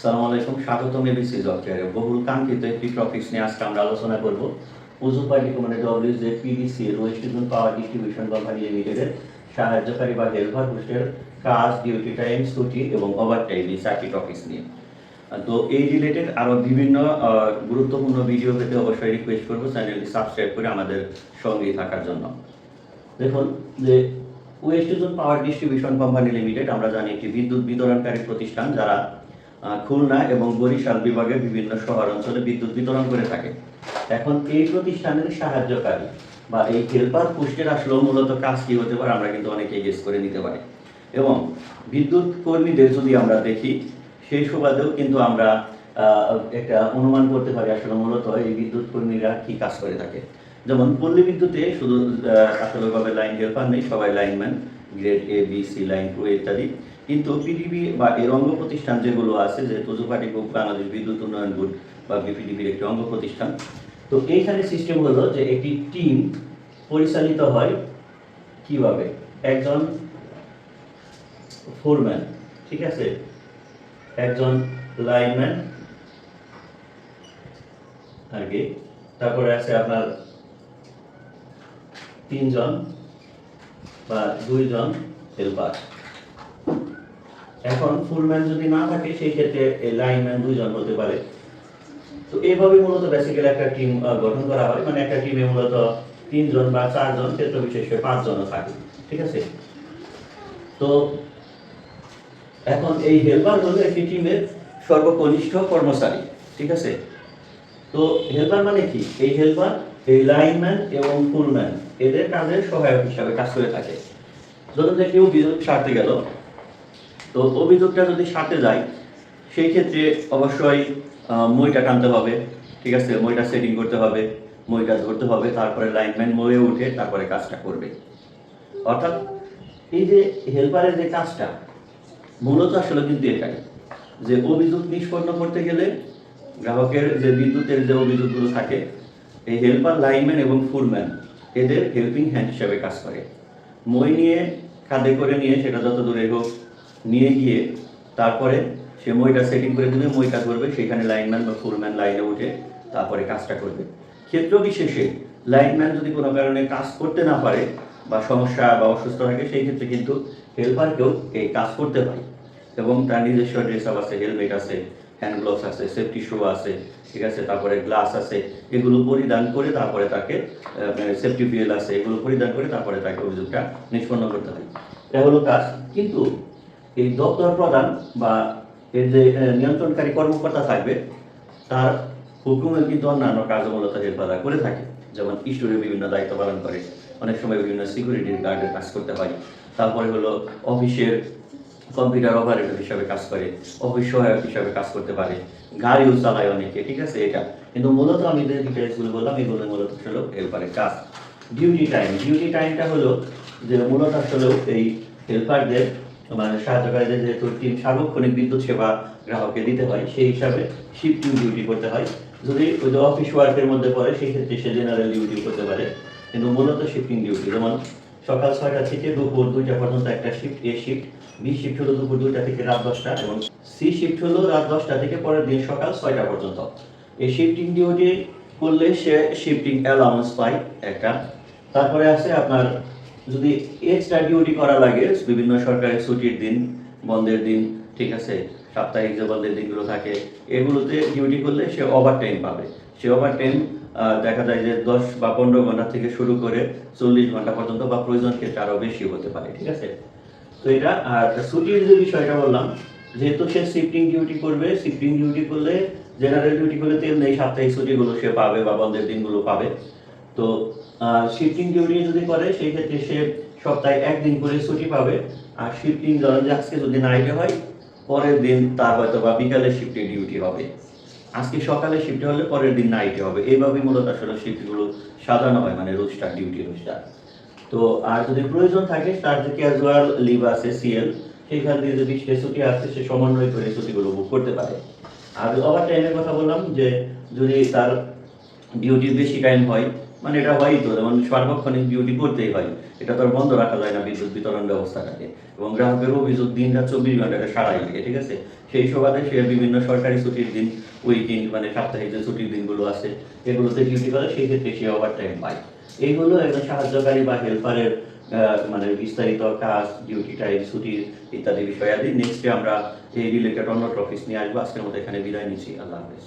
সালাম আলাইকুম, স্বাগতম এবিসি জব কেয়ারে বহুল কাঙ্ক্ষিত একটি টপিকস নিয়ে আজকে আমরা আলোচনা করব। উজু পার্টি মানে ডব্লিউ যে পিডিসি ওয়েস্ট ইজন পাওয়ার ডিস্ট্রিবিউশন কোম্পানি লিমিটেডের সাহায্যকারী বা হেল্পার পোস্টের কাজ ডিউটি টাইম ছুটি এবং ওভার টাইম এই চারটি টপিকস নিয়ে। তো এই রিলেটেড আরও বিভিন্ন গুরুত্বপূর্ণ ভিডিও পেতে অবশ্যই রিকোয়েস্ট করব। চ্যানেলটি সাবস্ক্রাইব করে আমাদের সঙ্গেই থাকার জন্য। দেখুন, যে west power distribution company limited আমরা জানি একটি বিদ্যুৎ বিতরণকারী প্রতিষ্ঠান যারা খুলনা এবং বরিশাল বিভাগের বিভিন্ন শহর অঞ্চলে বিদ্যুৎ বিতরণ করে থাকে। এখন এই প্রতিষ্ঠানের সাহায্যকারী বা এই হেল্পার পোস্টের আসলেও মূলত কাজ কি হতে পারে আমরা কিন্তু অনেকেই গেস করে নিতে পারি। এবং বিদ্যুৎ কর্মীদের যদি আমরা দেখি, সেই সুবাদেও কিন্তু আমরা একটা অনুমান করতে পারি আসলে মূলত এই বিদ্যুৎ কর্মীরা কি কাজ করে থাকে। যেমন পল্লী বিদ্যুতে শুধু আসলে লাইন হেল্পার নেই, সবাই lineman grade A B C line two ইত্যাদি। কিন্তু পিডিবি বা এর অঙ্গ প্রতিষ্ঠান যেগুলো আছে, যে তুজুপাটি গ্রুপ বাংলাদেশ বিদ্যুৎ উন্নয়ন বোর্ড বা বিপিডিবির একটি অঙ্গ প্রতিষ্ঠান, তো এইখানে সিস্টেম হলো যে একটি টিম পরিচালিত হয় কীভাবে? একজন ফোরম্যান ঠিক আছে? একজন লাইনম্যান আর কি তারপরে আছে আপনার তিনজন বা দুইজন হেল্পার এখন ফুলম্যান যদি না থাকে, সেই ক্ষেত্রে লাইনম্যান দুইজন হতে পারে। তো এইভাবে মূলত বেসিক্যালি একটা টিম গঠন করা হয়। মানে একটা টিমে মূলত তিনজন বা চারজন ক্ষেত্র বিশেষে পাঁচজনও থাকে। ঠিক আছে? তো এখন এই হেল্পার হলো একটি টিমের সর্বকনিষ্ঠ কর্মচারী। ঠিক আছে? তো হেল্পার মানে কি? এই হেল্পার এই লাইনম্যান এবং ফুলম্যান এদের কাজের সহায়ক হিসাবে কাজ করে থাকে। ধরুন যে কেউ বিদ্যুৎ সারতে গেল। তো অভিযোগটা যদি সাথে যায়, সেই ক্ষেত্রে অবশ্যই মইটা টানতে হবে, ঠিক আছে? মইটা সেটিং করতে হবে, মইটা ধরতে হবে, তারপরে লাইনম্যান ময়ে উঠে তারপরে কাজটা করবে। অর্থাৎ এই যে হেল্পারের যে কাজটা, মূলত আসলে কিন্তু এটাই, যে অভিযোগ নিষ্পন্ন করতে গেলে গ্রাহকের যে বিদ্যুতের যে অভিযোগগুলো থাকে, এই হেল্পার লাইনম্যান এবং ফুলম্যান এদের হেল্পিং হ্যান্ড হিসাবে কাজ করে। মই নিয়ে কাঁধে করে নিয়ে, সেটা যত দূরে হোক নিয়ে গিয়ে তারপরে সে মইটা সেটিং করে দিলে মইটা করবে সেখানে লাইনম্যান বা ফুলম্যান লাইনে উঠে তারপরে কাজটা করবে। ক্ষেত্র বিশেষে লাইনম্যান যদি কোনো কারণে কাজ করতে না পারে বা সমস্যা বা অসুস্থ থাকে, সেই ক্ষেত্রে কিন্তু হেল্পারকেও এই কাজ করতে পারে। এবং তার নিজস্ব ড্রেস আপ আছে হেলমেট আছে হ্যান্ড গ্লোভস আছে সেফটি শু আছে, ঠিক আছে, তারপরে গ্লাস আছে, এগুলো পরিধান করে তারপরে তাকে সেফটি বিএল আছে, এগুলো পরিধান করে তারপরে তাকে অভিযোগটা নিষ্পন্ন করতে হয়। এটা হলো কাজ। কিন্তু এই দপ্তর প্রধান বা এর যে নিয়ন্ত্রণকারী কর্মকর্তা থাকবে, তার হুকুমে কিন্তু অন্যান্য কার্যমূলত হেল্পাররা করে থাকে। যেমন স্টোরে বিভিন্ন দায়িত্ব পালন করে, অনেক সময় বিভিন্ন সিকিউরিটির গার্ডের কাজ করতে হয়। তারপরে হলো অফিসের কম্পিউটার অপারেটর হিসাবে কাজ করে, অফিস সহায়ক হিসাবে কাজ করতে পারে, গাড়িও চালায় অনেকে, ঠিক আছে? এটা। কিন্তু মূলত আমি যে ডিটেলসগুলো বললাম, এগুলো মূলত আসলে হেল্পারের কাজ। ডিউটি টাইম ডিউটি টাইমটা হলো যে মূলত আসলে এই হেল্পারদের মানে সাহায্যকারীদের যেহেতু টিম সার্বক্ষণিক বিদ্যুৎ সেবা গ্রাহককে দিতে হয়, সেই হিসাবে শিফটিং ডিউটি করতে হয়। যদি ওই যে অফিস ওয়ার্কের মধ্যে পড়ে, সেই ক্ষেত্রে সে জেনারেল ডিউটি করতে পারে। কিন্তু মূলত শিফটিং ডিউটি যেমন সকাল ছয়টা থেকে দুপুর দুইটা পর্যন্ত একটা shift A shift B shift হলো দুপুর দুইটা থেকে রাত দশটা এবং সি শিফট হলো রাত দশটা থেকে পরের দিন সকাল ছয়টা পর্যন্ত। এই শিফটিং ডিউটি করলে সে শিফটিং অ্যালাউন্স পায় একটা। তারপরে আছে আপনার যদি এক্সট্রা ডিউটি করা লাগে, বিভিন্ন সরকারি ছুটির দিন, বন্ধের দিন, ঠিক আছে? সাপ্তাহিক যে বন্ধের দিনগুলো থাকে, এগুলোতে ডিউটি করলে সে ওভার টাইম পাবে। সে ওভার টাইম দেখা যায় যে দশ বা পনেরো ঘণ্টা থেকে শুরু করে চল্লিশ ঘণ্টা পর্যন্ত বা প্রয়োজন ক্ষেত্রে আরও বেশি হতে পারে, ঠিক আছে? তো এটা, আর ছুটির যে বিষয়টা বললাম, যেহেতু সে শিফটিং ডিউটি করবে শিফটিং ডিউটি করলে জেনারেল ডিউটি করলে তেল নেই, সাপ্তাহিক ছুটিগুলো সে পাবে বা বন্ধের দিনগুলো পাবে। তো শিফটিং ডিউটি যদি করে, সেই ক্ষেত্রে সে সপ্তাহে একদিন করে ছুটি পাবে। আর শিফটিং ধরেন যে আজকে যদি নাইটে হয়, পরের দিন তার হয়তো বা বিকালে শিফটে ডিউটি হবে। আজকে সকালে শিফটে হলে পরের দিন নাইটে হবে। এইভাবেই মূলত আসলে শিফটগুলো সাজানো হয় মানে রোস্টার ডিউটি রোস্টার তো, আর যদি প্রয়োজন থাকে, তার যে ক্যাজুয়াল লিভ আছে সিএল সেইখান দিয়ে যদি সে ছুটি আছে সে সমন্বয় করে ছুটিগুলো বুক করতে পারে। আর ওভার টাইমের কথা বললাম যে, যদি তার ডিউটি বেশি টাইম হয় মানে এটা হয়ই তো, যেমন সার্বক্ষণিক ডিউটি করতেই হয়। এটা তো আর বন্ধ রাখা যায় না বিদ্যুৎ বিতরণ ব্যবস্থাটাকে। এবং গ্রাহকের অভিযোগ দিন রাত চব্বিশ ঘন্টাটা সারাই লাগে ঠিক আছে? সেই সুবাদে সে বিভিন্ন সরকারি ছুটির দিন উইকেন্ড মানে সাপ্তাহিক যে ছুটির দিনগুলো আছে, এগুলোতে ডিউটি করে, সেই ক্ষেত্রে সে ওভার টাইম পায় এইগুলো একজন সাহায্যকারী বা হেল্পারের মানে বিস্তারিত কাজ ডিউটি টাইম ছুটি ইত্যাদি বিষয়াদি নেক্সটে আমরা এই রিলেটেড অন্য টপিক নিয়ে আসব। আজকের মতো এখানে বিদায় নিচ্ছি। আল্লাহ হাফেজ।